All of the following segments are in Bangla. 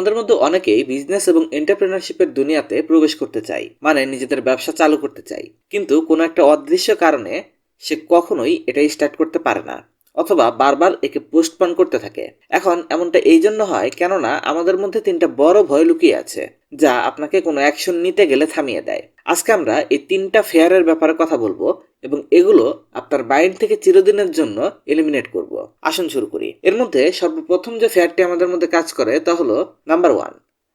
আমাদের মধ্যে অনেকেই বিজনেস এবং এন্টারপ্রেনারশিপের দুনিয়াতে প্রবেশ করতে চাই মানে নিজেদের ব্যবসা চালু করতে চাই কিন্তু কোনো একটা অদৃশ্য কারণে সে কখনোই এটাই স্টার্ট করতে পারে না, অথবা বারবার একে পোস্টপন করতে থাকে। এখন এমনটা এই জন্য হয় কেননা আমাদের মধ্যে তিনটা বড় ভয় লুকিয়ে আছে, যা আপনাকে কোনো অ্যাকশন নিতে গেলে থামিয়ে দেয়। আজকে আমরা এই তিনটা ফেয়ারের ব্যাপারে কথা বলব এবং এগুলো আপনার মাইন্ড থেকে চিরদিনের জন্য এলিমিনেট করব। আসুন শুরু করি। এর মধ্যে সর্বপ্রথম যে ফেয়ারটি আমাদের মধ্যে কাজ করে, তা হলো number one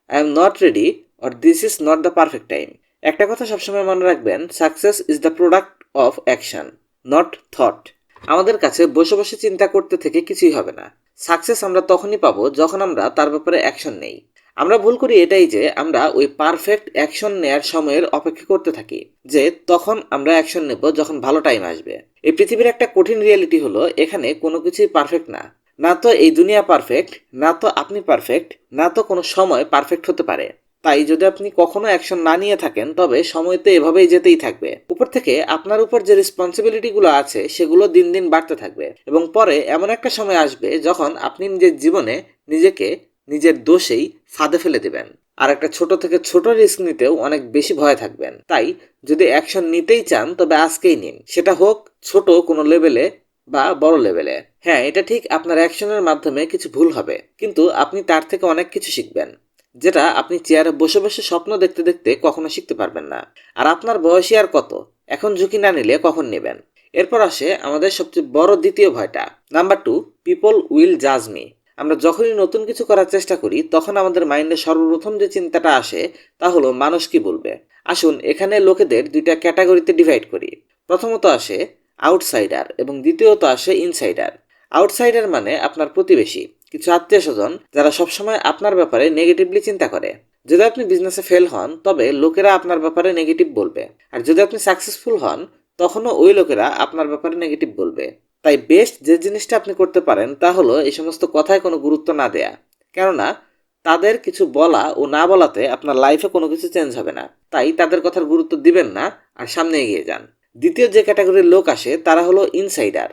I am not ready or this is not the perfect time একটা কথা সবসময় মনে রাখবেন success is the product of action not thought আমাদের কাছে বসে বসে চিন্তা করতে থেকে কিছুই হবে না। সাকসেস আমরা তখনই পাবো যখন আমরা তার ব্যাপারে অ্যাকশন নেই। আমরা ভুল করি এটাই যে আমরা ওই পারফেক্ট অ্যাকশন নেয়ার সময়ের অপেক্ষা করতে থাকি, যে তখন আমরা অ্যাকশন নেব যখন ভালো টাইম আসবে। এই পৃথিবীর একটা কঠিন রিয়েলিটি হলো, এখানে কোনো কিছুই পারফেক্ট না। না তো এই দুনিয়া পারফেক্ট না তো আপনি পারফেক্ট না তো কোনো সময় পারফেক্ট হতে পারে। তাই যদি আপনি কখনো অ্যাকশন না নিয়ে থাকেন, তবে সময় তো এভাবেই যেতেই থাকবে। উপর থেকে আপনার উপর যে রেসপন্সিবিলিটিগুলো আছে, সেগুলো দিন দিন বাড়তে থাকবে। এবং পরে এমন একটা সময় আসবে যখন আপনি নিজের জীবনে নিজেকে নিজের দোষেই ফাঁদে ফেলে দেবেন। আর একটা ছোট থেকে ছোট রিস্ক নিতেও অনেক বেশি ভয় থাকবেন। তাই যদি অ্যাকশন নিতেই চান, তবে আজকেই নিন। সেটা হোক ছোট কোনো লেভেলে বা বড় লেভেলে হ্যাঁ এটা ঠিক আপনার অ্যাকশনের মাধ্যমে কিছু ভুল হবে। কিন্তু আপনি তার থেকে অনেক কিছু শিখবেন, যেটা আপনি চেয়ারে বসে বসে স্বপ্ন দেখতে দেখতে কখনো শিখতে পারবেন না। আর আপনার বয়সী আর কত? এখন ঝুঁকি না নিলে কখন নেবেন? এরপর আসে আমাদের সবচেয়ে বড় দ্বিতীয় ভয়টা। নাম্বার টু পিপল উইল জাজ মি আমরা যখনই নতুন কিছু করার চেষ্টা করি, তখন আমাদের মাইন্ডে সর্বপ্রথম যে চিন্তাটা আসে, তা হলো মানুষ কি বলবে? আসুন এখানে লোকেদের দুইটা ক্যাটাগরিতে ডিভাইড করি। প্রথমত আসে আউটসাইডার এবং দ্বিতীয়ত আসে ইনসাইডার। আউটসাইডার মানে আপনার প্রতিবেশী, কিছু আত্মীয় স্বজন, যারা সবসময় আপনার ব্যাপারে নেগেটিভলি চিন্তা করে। যদি আপনি বিজনেসে ফেল হন, তবে লোকেরা আপনার ব্যাপারে নেগেটিভ বলবে। আর যদি আপনি সাকসেসফুল হন, তখনও ওই লোকেরা আপনার ব্যাপারে নেগেটিভ বলবে। তাই বেস্ট যে জিনিসটা আপনি করতে পারেন তা হলো এই সমস্ত কথায় কোনো গুরুত্ব না দেয়া। কেননা, তাদের কিছু বলা ও না বলাতে আপনার লাইফে কোনো কিছু চেঞ্জ হবে না। তাই তাদের কথার গুরুত্ব দিবেন না আর সামনে এগিয়ে যান। দ্বিতীয় যে ক্যাটাগরির লোক আসে তারা হলো ইনসাইডার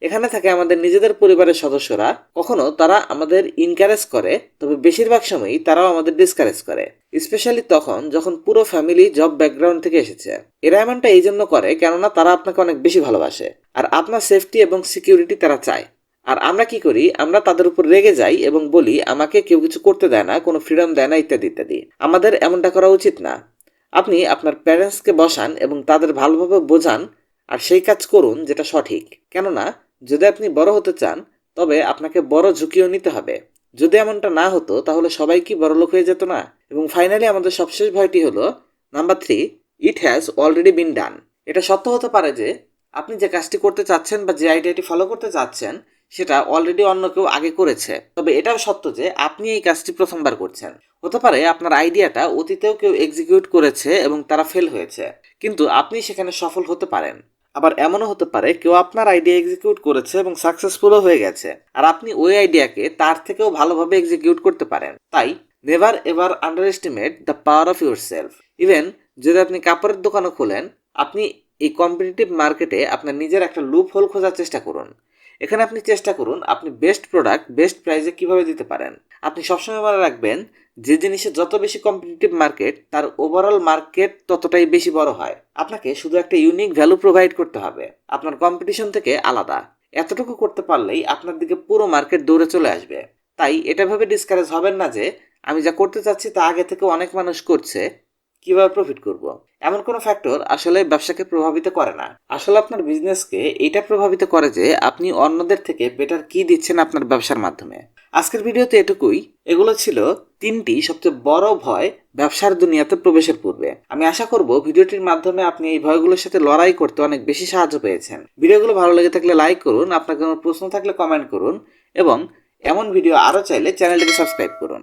এখানে থাকে আমাদের নিজেদের পরিবারের সদস্যরা। কখনো তারা আমাদের ইনকারেজ করে, তবে বেশিরভাগ সময়ই তারাও আমাদের ডিসকারেজ করে। স্পেশালি তখন যখন পুরো ফ্যামিলি জব ব্যাকগ্রাউন্ড থেকে এসেছে। এরা এমনটা এই জন্য করে কেননা তারা আপনাকে অনেক বেশি ভালোবাসে। আর আপনার সেফটি এবং সিকিউরিটি তারা চায়। আর আমরা কি করি, আমরা তাদের উপর রেগে যাই এবং বলি, আমাকে কেউ কিছু করতে দেয় না, কোনো ফ্রিডম দেয় না, ইত্যাদি ইত্যাদি। আমাদের এমনটা করা উচিত না। আপনি আপনার প্যারেন্টসকে বসান এবং তাদের ভালোভাবে বোঝান, আর সেই কাজ করুন যেটা সঠিক। কেননা যদি আপনি বড় হতে চান, তবে আপনাকে বড় ঝুঁকিও নিতে হবে। যদি এমনটা না হতো, তাহলে সবাই কি বড় লোক হয়ে যেত না? এবং ফাইনালি আমাদের সবশেষ ভয়টি হলো number three it has already been done এটা সত্য হতে পারে যে, আপনি যে কাজটি করতে চাচ্ছেন বা যে আইডিয়াটি ফলো করতে চাচ্ছেন, সেটা অলরেডি অন্য কেউ আগে করেছে। তবে এটাও সত্য যে, আপনি এই কাজটি প্রথমবার করছেন। হতে পারে আপনার আইডিয়াটা অতীতেও কেউ এক্সিকিউট করেছে এবং তারা ফেল হয়েছে। কিন্তু আপনি সেখানে সফল হতে পারেন। আবার এমনও হতে পারে কেউ আপনার আইডিয়া এক্সিকিউট করেছে এবং সাকসেসফুলও হয়ে গেছে। আর আপনি ওই আইডিয়াকে তার থেকেও ভালোভাবে এক্সিকিউট করতে পারেন। তাই never ever underestimate the power of yourself even যদি আপনি কাপড়ের দোকানও খোলেন, আপনি এই কম্পিটিটিভ মার্কেটে আপনার নিজের একটা লুপ হোল খোঁজার চেষ্টা করুন। এখানে আপনি চেষ্টা করুন আপনি বেস্ট প্রোডাক্ট বেস্ট প্রাইসে কীভাবে দিতে পারেন। আপনি সবসময় মনে রাখবেন, যে জিনিসের যত বেশি কম্পিটিটিভ মার্কেট তার ওভারঅল মার্কেট ততটাই বেশি বড় হয়। আপনাকে শুধু একটা ইউনিক ভ্যালু প্রোভাইড করতে হবে। আপনার কম্পিটিশন থেকে আলাদা। এতটুকু করতে পারলেই আপনার দিকে পুরো মার্কেট দৌড়ে চলে আসবে। তাই এটা ভেবে ডিসকারেজ হবেন না যে, আমি যা করতে চাচ্ছি তা আগে থেকে অনেক মানুষ করছে। কীভাবে প্রফিট করব। এমন কোনো ফ্যাক্টর আসলে ব্যবসাকে প্রভাবিত করে না। আসলে আপনার বিজনেসকে এটা প্রভাবিত করে যে আপনি অন্যদের থেকে বেটার কি দিচ্ছেন আপনার ব্যবসার মাধ্যমে। আজকের ভিডিওতে এটুকুই। এগুলো ছিল তিনটি সবচেয়ে বড় ভয় ব্যবসার দুনিয়াতে প্রবেশের পূর্বে। আমি আশা করব ভিডিওটির মাধ্যমে আপনি এই ভয়গুলোর সাথে লড়াই করতে অনেক বেশি সাহায্য পেয়েছেন। ভিডিওগুলো ভালো লেগে থাকলে লাইক করুন, আপনার কোনো প্রশ্ন থাকলে কমেন্ট করুন এবং এমন ভিডিও আরও চাইলে চ্যানেলটিকে সাবস্ক্রাইব করুন।